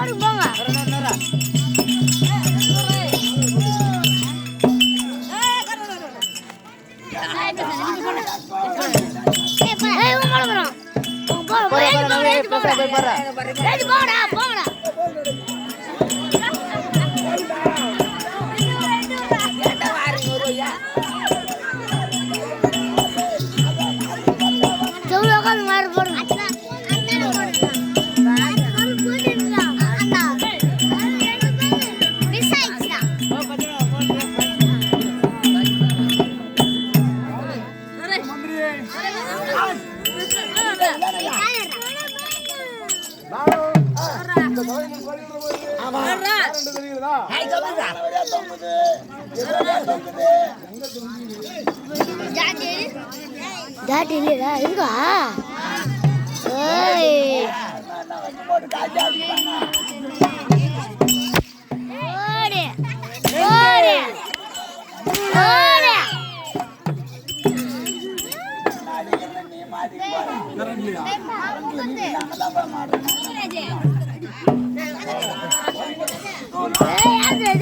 போடுங்க போங்க போடா போங்கடா ஜாட்டி இல்லையா? இருக்கா அடிப்பாங்க ஓடு. ஓடு. ஓடு. மாட்டிக்கிட்டு நீ மாட்டிக்கு போற நாங்கதான் போய் மாட்டோம் ஏய், யாரு இது?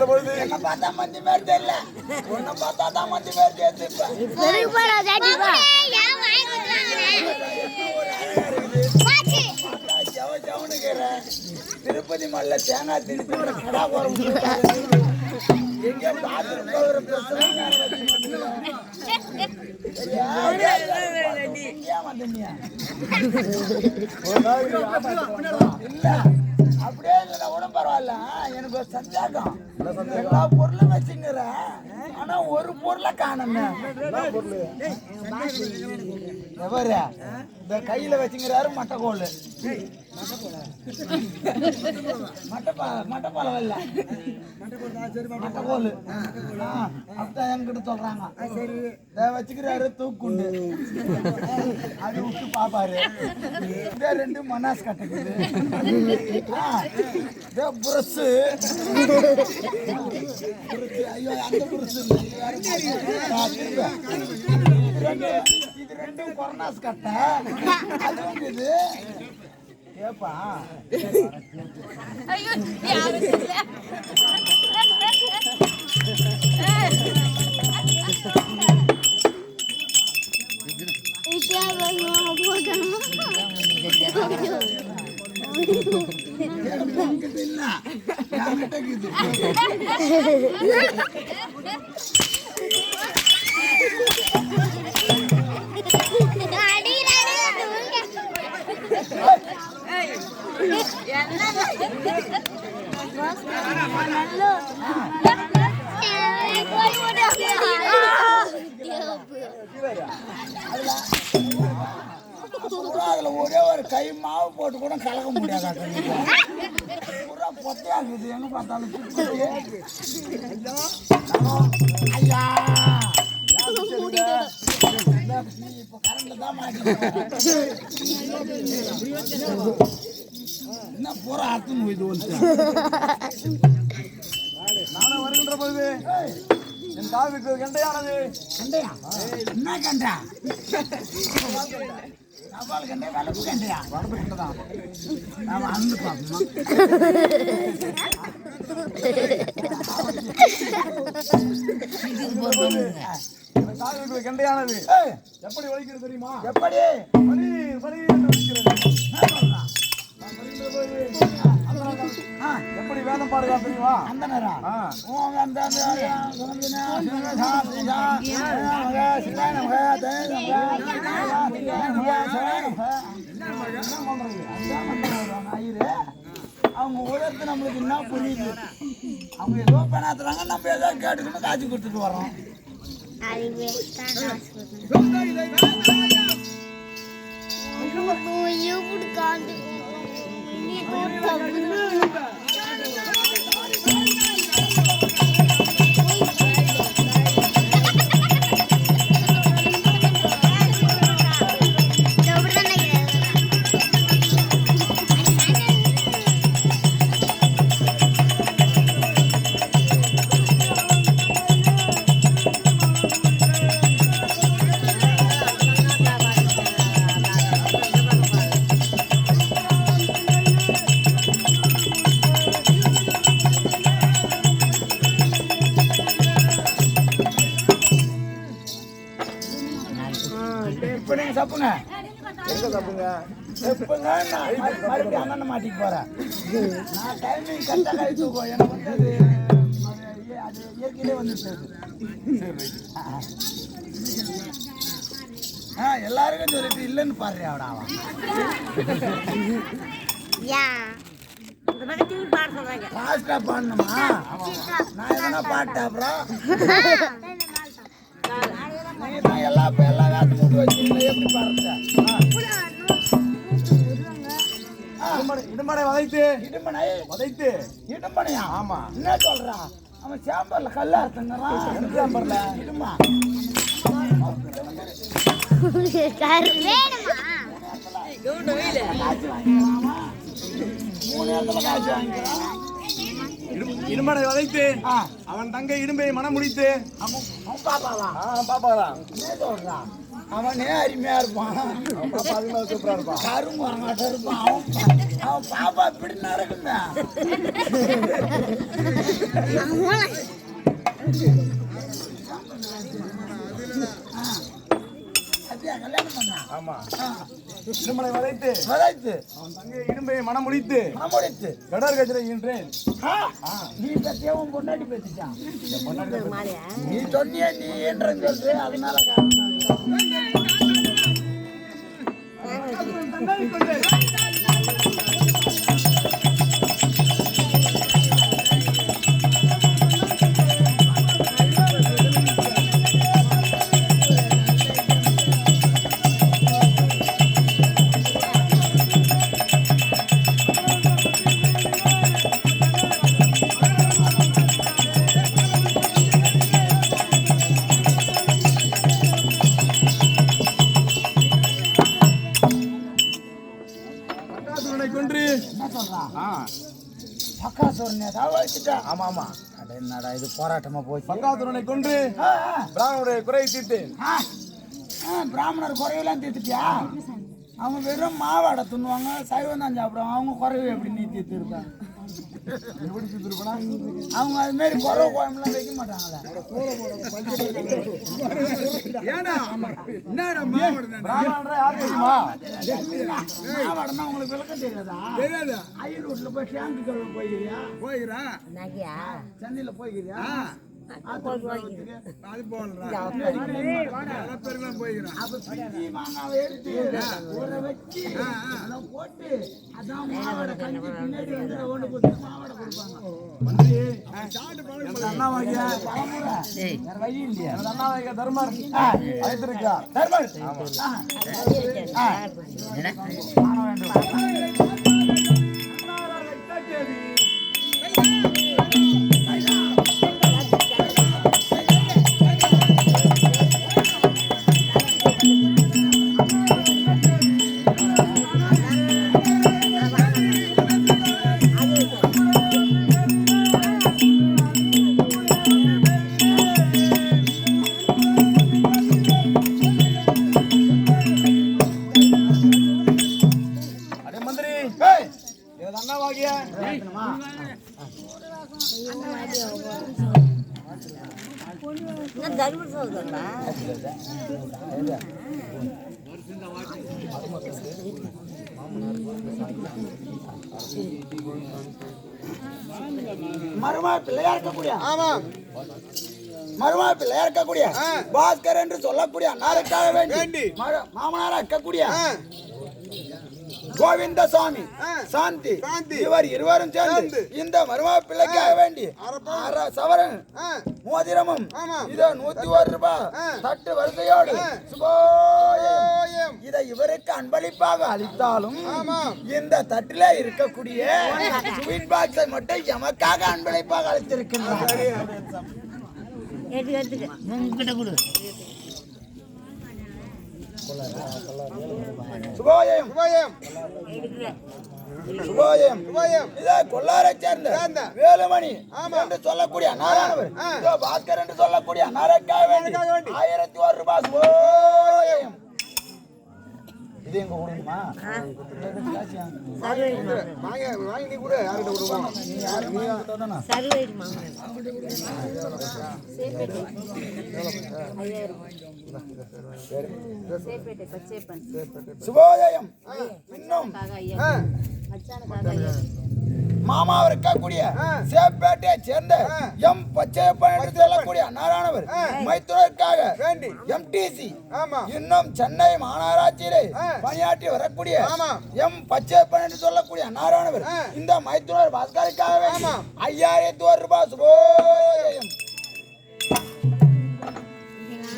வந்துட்டேன். என்ன பார்த்தா மந்தி மாதிரி தெரியல. உன்னை பார்த்தா தான் மந்தி மாதிரி. திருப்பதி மல்ல தேங்காய் கடா போறோம். எங்க வந்தீங்க இல்ல. அப்படியே இல்லைன்னா கூட பரவாயில்ல. எனக்கு ஒரு சந்தேகம். எல்லா பொருளும் வச்சுங்கிறேன் ஆனா ஒரு பொருளை காணுமே. எவரு? இந்த கையில வச்சுங்கிறாரு மட்டைக்கோல் மட்டைப்பா மட்டைப்பாலம் இல்ல மட்டைக்கோல் அப்படிதான் என்கிட்ட சொல்றாங்க. இதை வச்சுக்கிறாரு தூக்குண்டு. அது விட்டு பாப்பாரு. இதே ரெண்டு மனாஸ் கட்டுக்குது. புரசு. ஐயோ அந்த புரசு இது ரெண்டு இது ரெண்டும் கொரோனாஸ் கட்ட. அதுவும் இது ஏப்பா? இல்ல? அதுல ஒரே ஒரு கை மாவு போட்டு கூட கலக்க முடியாது பூரா எங்க பார்த்தாலும் ஐயா இப்ப கரண்ட் தான் மாட்டி என்ன அத்துன்னு இது வந்து நானும் வருகின்ற பொழுது என் காவிக்கு கண்டையானது. கண்டையா? என்ன கண்டா? தபால் கண்டே வளர்ப்பு கண்டையா? வளர்ப்பு கண்டதான் நாம அந்து பாப்போமா என் காவிக்கு கண்டையானது. எப்படி வலிக்கிறது தெரியுமா? எப்படி? வலி வலி என்று வலிக்கிறது. எப்படி வேதம் பாடுகிறா தெரியுமா அந்த நேரம். ஓம் அந்த அவங்க உதறது நம்மளுக்கு என்ன புரியுது அவங்க ஏதோ பெணாத்துறாங்க நம்ம ஏதோ கேட்டுக்கணும் காய்ச்சி கொடுத்துட்டு வரோம் அது Tavunu. மாட்டிக்கு போறேன் நான் டைமிங் கரெக்டாக கை தூக்கும் எனக்கு வந்து அது அது- இயற்கையிலே அது. ஆ எல்லாருக்கும் சொல்லிட்டு இல்லைன்னு பாடுறியா அவடா அவன் யா. ஃபாஸ்டா பாடணுமா? நான் எதனா பாட்டேன் அப்புறம் நீ தான் எல்லா எல்லா வேத்து மூட்டு வச்சிருந்த எப்படி பாடுற இடுமடை வதைத்து. இடுமனை. வதைத்து. இடுமனையா? ஆமா. என்ன சொல்றா? அவன் சேம்பர்ல கல்லா எந்த சாம்பார்ல? இடுமா. மூணு காய்ச்சி வாங்கிக்கலாம் இடுமடை வதைத்து அவன் தங்கை இடும்பை மனம் முடித்து பாப்பாவா? அவனே அருமையா இருப்பான். சூப்பரா இருப்பான். கரும் வரமாட்டம் இருப்பான். அவன் பாப்பா இப்படி நடக்குமே. அப்படியா கல்யாணம் பண்ணா? ஆமா. இடுமடை வதைத்து வளைத்து அவன் தங்கை இடும்பை மனம் முடித்து மனமுடித்து. கடர் கஜரை ஈன்றேன். ஆ, நீ பத்தியா உன் பொண்டாட்டி பேசிட்டான் நீ சொன்னிய நீ என்றன்னு சொல்லிட்டு அதனால இது போராட்டமா கொன்று ஆ, ஆ. பிராமணருடைய குறையை தீர்த்தேன். பிராமணர் குறைவெல்லாம் தீர்த்துட்டியா? அவங்க வெறும் மாவாடை துண்ணுவாங்க சைவம் தான் சாப்பிடுவாங்க அவங்க குறைவு எப்படி நீ தீர்த்திருப்பனா அவங்க அது மாதிரி குறவை குழம்புலாம் வைக்க மாட்டாங்களே. உங்களுக்கு விளக்கம் தெரியாதா? ஐயர் வீட்டுல போய் ஷாம்பு கழுவ போய்க்கிறியா போய்கிறா சென்னையில போய்க்கிறியா போட்டு அதான் மாவாடை கஞ்சி பின்னாடி வந்து ஒன்று கொடுத்து மாவாடை கொடுப்பாங்க அண்ணா வாங்கிய பலமுறை மருமா பிள்ளையா இருக்கக்கூடிய. ஆமா. மருமா பிள்ளையா இருக்கக்கூடிய. பாஸ்கர் என்று சொல்லக்கூடிய அன்னாருக்காக வேண்டி. வேண்டி. மாமனாரா இருக்கக்கூடிய. கோவிந்தசாமி. சாந்தி சாந்தி. இவர் இருவரும் சேர்ந்து. இந்த மருமா பிள்ளைக்காக வேண்டி சவரன் மோதிரமும். இதோ நூத்தி ஒரு ரூபாய். தட்டு வரிசையோடு. இதை இவருக்கு அன்பளிப்பாக அளித்தாலும். இந்த தட்டில இருக்கக்கூடிய ஸ்வீட் பாக்ஸை மட்டும் எமக்காக அன்பளிப்பாக அளித்திருக்கின்றார் சுபோயம் உபயம். சுபோயம் உபயம். இதோ கொல்லாரை சேர்ந்த. வேலுமணி ஆமா. என்று சொல்லக்கூடிய நாராயணவர். இதோ பாஸ்கர் என்று சொல்லக்கூடிய நாரக்காக வேண்டி. ஆயிரத்தி ஒரு ரூபாய் சுபோயம் இது எங்க கொடுக்குமா வாங்க, வாங்கி நீ கொடு, யார்கிட்ட கொடுப்போம்? சுபோதயம் இன்னும். மாமாவர் இருக்கக்கூடிய. சேப்பேட்டையை சேர்ந்த. எம் பச்சையப்பன் சொல்லக்கூடிய நாராயணவர். மைத்துனருக்காக. எம்டிசி. இன்னும் சென்னை மாநகராட்சியிலே. பணியாற்றி வரக்கூடிய. எம் பச்சையப்பன் என்று சொல்லக்கூடிய நாராயணவர். இந்த மைத்துனர் பாஸ்கருக்காக வேண்டி ஆமா. ஐயாயிரத்தி ஒரு ரூபாய் சுபோதயம்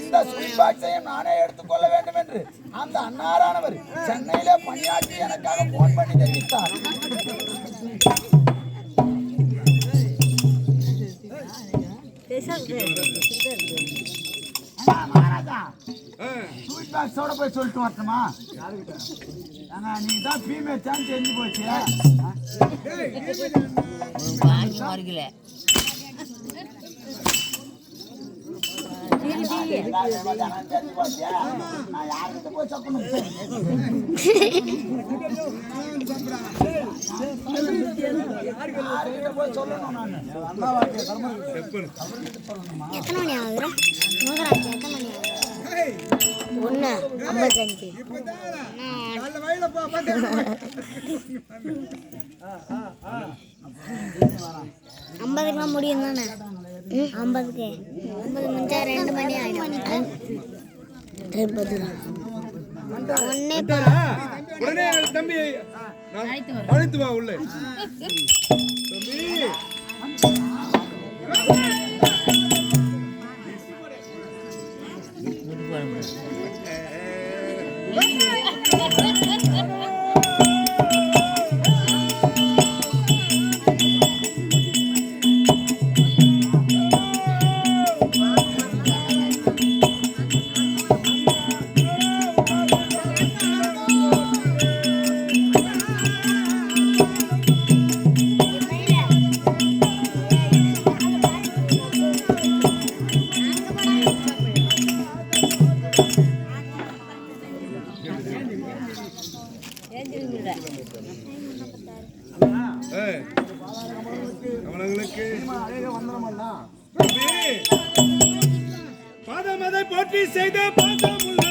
இந்த ஸ்வீட் பாக்ஸையும் நானே எடுத்துக்கொள்ள வேண்டும் என்று அந்த அன்னாரானவர் சென்னையிலே பணியாற்றி எனக்காக போன் பண்ணி தெரிவித்தார் அண்ணா, மகாராஜா ஸ்வீட் பாக்ஸோட போய் சொல்லிட்டு வரட்டுமா ஏங்க, நீ தான் ஃபீமேல் சான்ஸ் தெரிஞ்சு போச்சு தெரிஞ்சு போச்சு எத்தனை மணி ஆகுது எத்தனை மணி ஆகுது ஒன்று ஐம்பத்தஞ்சு முடியும் தானே? ஐம்பதுக்கு. ஐம்பது முடிஞ்சா ரெண்டு மணி ஒன்னே உடனே தம்பி நான் அழைத்து வா உள்ளே. தம்பி. அவனுங்களுக்கு பாதமதை போற்றி செய்த பாதமுள்ள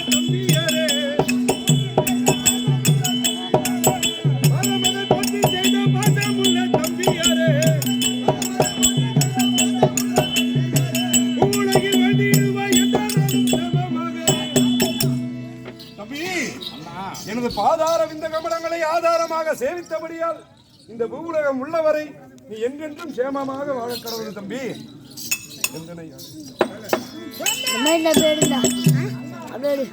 சேவித்தபடியால் இந்த பூவுலகம் உள்ளவரை நீ என்றென்றும் சேமமாக வாழ கடவுள் தம்பி. அப்படியே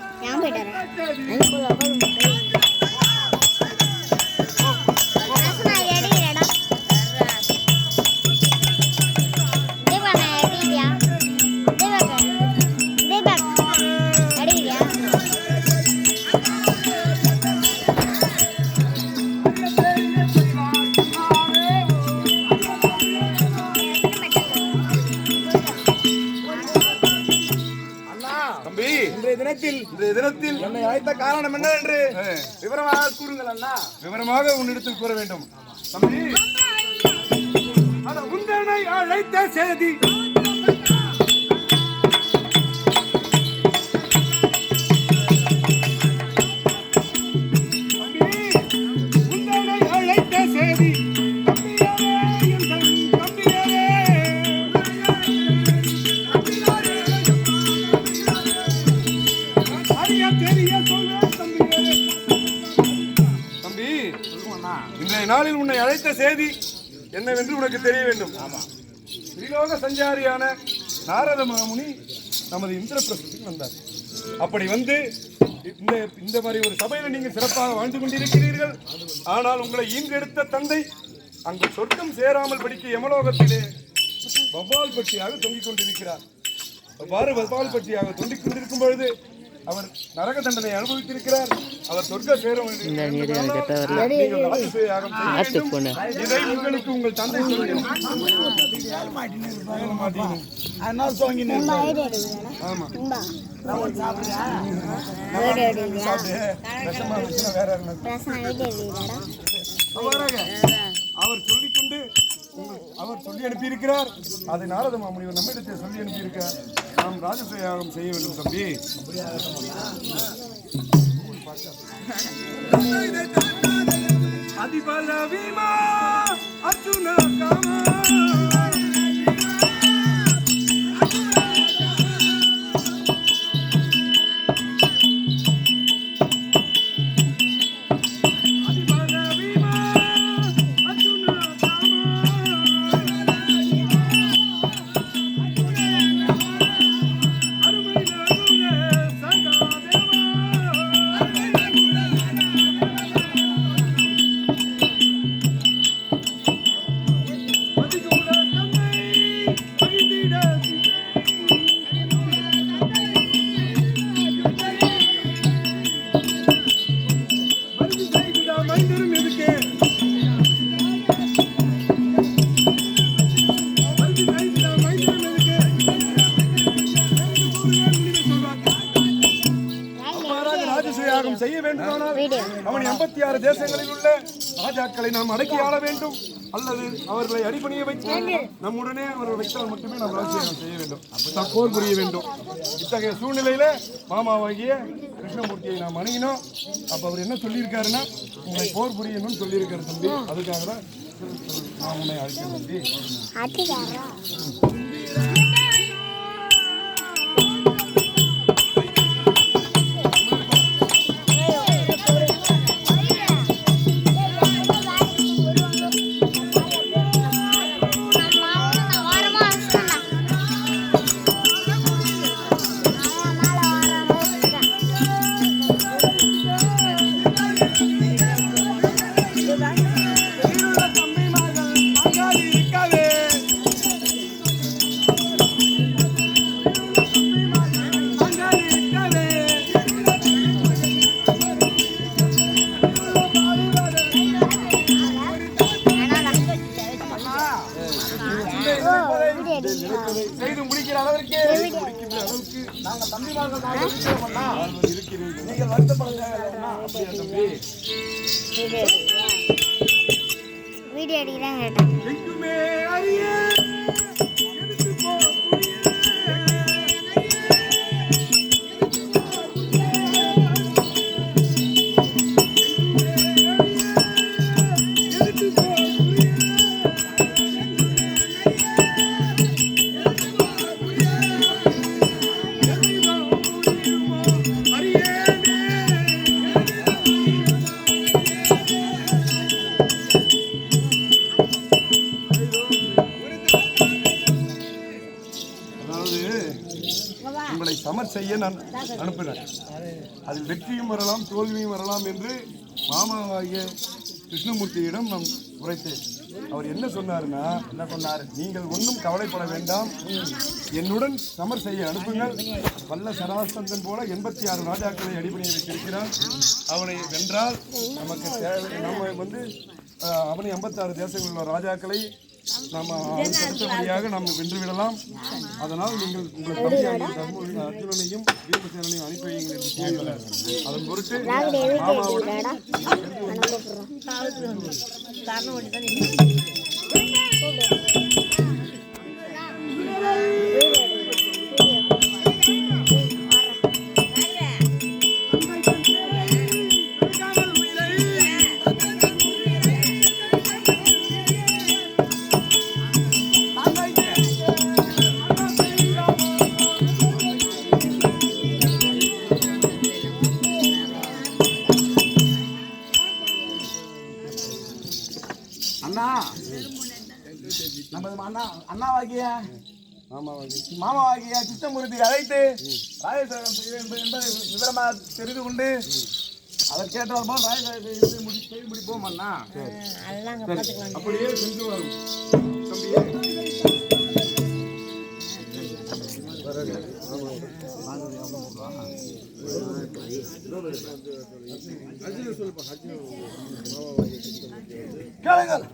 விவரமாக உன்னிடத்தில் கூற வேண்டும். தம்பி. உந்தனை அழைத்த செய்தி உன்னை செய்தி என்னவென்று உனக்கு தெரிய வேண்டும். ஸ்ரீலோக சஞ்சாரியான நாரத மாமுனி நமது இந்திரபிரசத்துக்கு வந்தார். அப்படி வந்து இந்த இந்த மாதிரி ஒரு சபையில நீங்கள் சிறப்பாக வாழ்ந்து கொண்டிருக்கிறீர்கள். ஆனால் உங்களை ஈன்றெடுத்த தந்தை அங்கு சொர்க்கம் சேராமல் படிக்க யமலோகத்திலே வவ்வால் பட்டியாக தொங்கிக் கொண்டிருக்கிறார். அவ்வாறு வவ்வால் பட்டியாக தொங்கிக் கொண்டிருக்கும் பொழுது அவர் நரக தண்டனை அனுபவித்திருக்கிறார். அவர் சொர்க்க சேர வேண்டும் என்றால் நீங்கள் ராஜசேயாகம் செய்ய வேண்டும். இதை உங்களுக்கு உங்கள் தந்தை சொல்லுங்கள். அதனால சோங்கின்னு ஆமா. அவர் சொல்லிக்கொண்டு அவர் சொல்லி அனுப்பியிருக்கிறார். அதை நாரத மாமுனிவர் நம்மிடத்தை சொல்லி அனுப்பியிருக்க நாம் ராஜசேயாகம் செய்ய வேண்டும் தம்பி. அதிபல வீமா அர்ஜுன காமா. ராஜாக்களை நாம் அடக்கி ஆள வேண்டும். அல்லது அவர்களை அடிபணிய வைத்து நம்முடனே அவர்கள் வைத்தால் மட்டுமே நாம் ராஜ்யம் செய்ய வேண்டும். தான் போர் புரிய வேண்டும். இத்தகைய சூழ்நிலையில மாமாவாகிய கிருஷ்ணமூர்த்தியை நாம் அணுகினோம். அப்ப அவர் என்ன சொல்லியிருக்காருன்னா உங்களை போர் புரியணும்னு சொல்லியிருக்காரு தம்பி. அதுக்காக தான் நான் உன்னை அழைக்கிறேன் தம்பி. செய்து முடிக்கிற அளவிற்கு அளவுக்கு நாங்கள் தம்பிமார்கள் நாங்கள் இருக்கிறோம்னா அப்படியா தம்பி? வீடியோ எடுக்கிறேன் கேட்டேன் எங்குமே அறிய செய்ய நான் அனுப்பினேன் அதில் வெற்றியும் வரலாம் தோல்வியும் வரலாம் என்று மாமாவாகிய கிருஷ்ணமூர்த்தியிடம் நான் உரைத்தேன். அவர் என்ன சொன்னாருன்னா என்ன சொன்னார்? நீங்கள் ஒன்றும் கவலைப்பட வேண்டாம். என்னுடன் சமர் செய்ய அனுப்புங்கள். வல்ல சராசந்தன் போல எண்பத்தி ஆறு ராஜாக்களை அடிபணிய வைத்திருக்கிறான். அவனை வென்றால் நமக்கு தேவை நம்ம வந்து அவனை எண்பத்தாறு தேசங்களில் உள்ள ராஜாக்களை நம்ம அடுத்தபடியாக நாம் வென்று விடலாம் அதனால் நீங்கள் உங்கள் தர்ம அர்ஜுனனையும் பீமசேனனையும் அனுப்பி வையுங்கள் அதன் பொருட்டு மாமாவுடன் மாமாவாகிய கிருஷ்ணமூர்த்தி அழைத்து வேண்டும் என்பதை விவரமாக தெரிந்து கொண்டு அதற்கேற்றால் போல் ராஜசேகரம் செய்து முடி செய்து முடிப்போம் அண்ணா. அப்படியே சென்று வரும். கேளுங்கள்.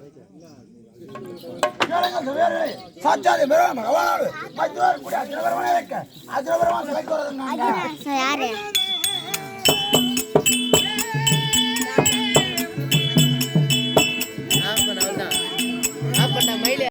சாச்சாதி வேறு சாட்சாதி பெருமாள் பகவானோடு மற்றவர் சிலைக்கு வரதுங்க